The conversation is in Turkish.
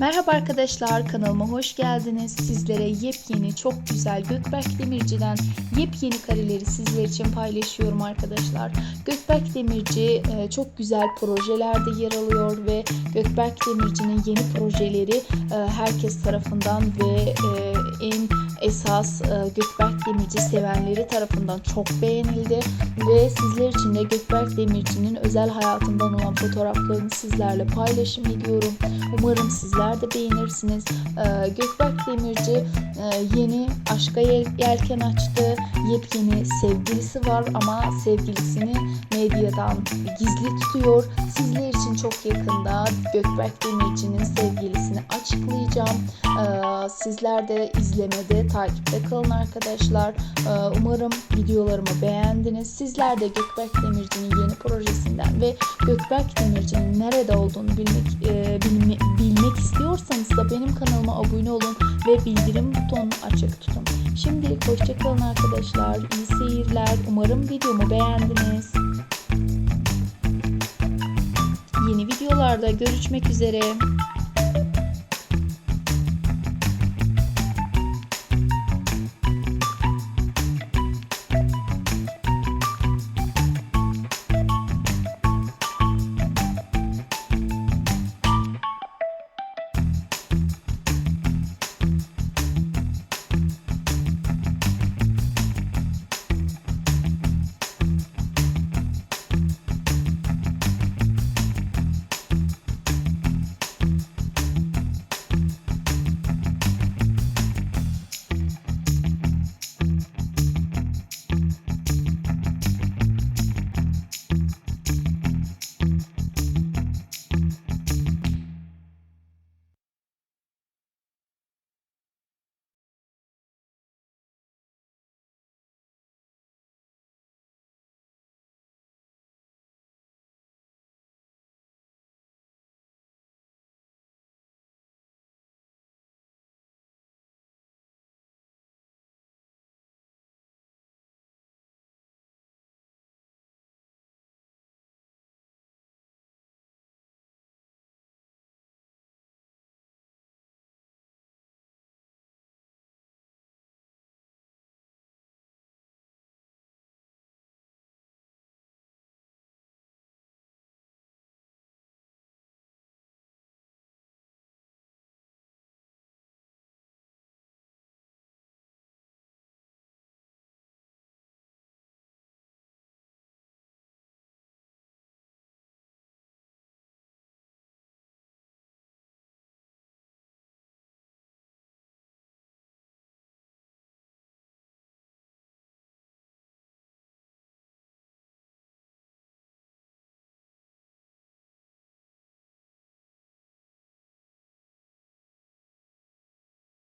Merhaba arkadaşlar kanalıma hoş geldiniz. Sizlere yepyeni çok güzel Gökberk Demirci'den yepyeni kareleri sizler için paylaşıyorum arkadaşlar. Gökberk Demirci e, çok güzel projelerde yer alıyor ve Gökberk Demirci'nin yeni projeleri e, herkes tarafından ve e, esas e, Gökberk Demirci sevenleri tarafından çok beğenildi ve sizler için de Gökberk Demirci'nin özel hayatından olan fotoğraflarını sizlerle paylaşım ediyorum. Umarım sizler de beğenirsiniz. Ee, Gökberk Demirci e, yeni aşka yel- yelken açtı. Yepyeni sevgilisi var ama sevgilisini medyadan gizli tutuyor. Sizler için çok yakında Gökberk Demirci'nin sevgilisini açıklayacağım. Ee, sizler de izlemede, takipte kalın arkadaşlar. Ee, umarım videolarımı beğendiniz. Sizler de Gökberk Demirci'nin yeni projesinden ve Gökberk Demirci'nin nerede olduğunu bilmek e, bilme- bilmek istiyorsanız da benim kanalıma abone olun ve bildirim butonunu açık tutun. Şimdilik hoşçakalın arkadaşlar. İyi seyirler. Umarım videomu beğendiniz. Yeni videolarda görüşmek üzere.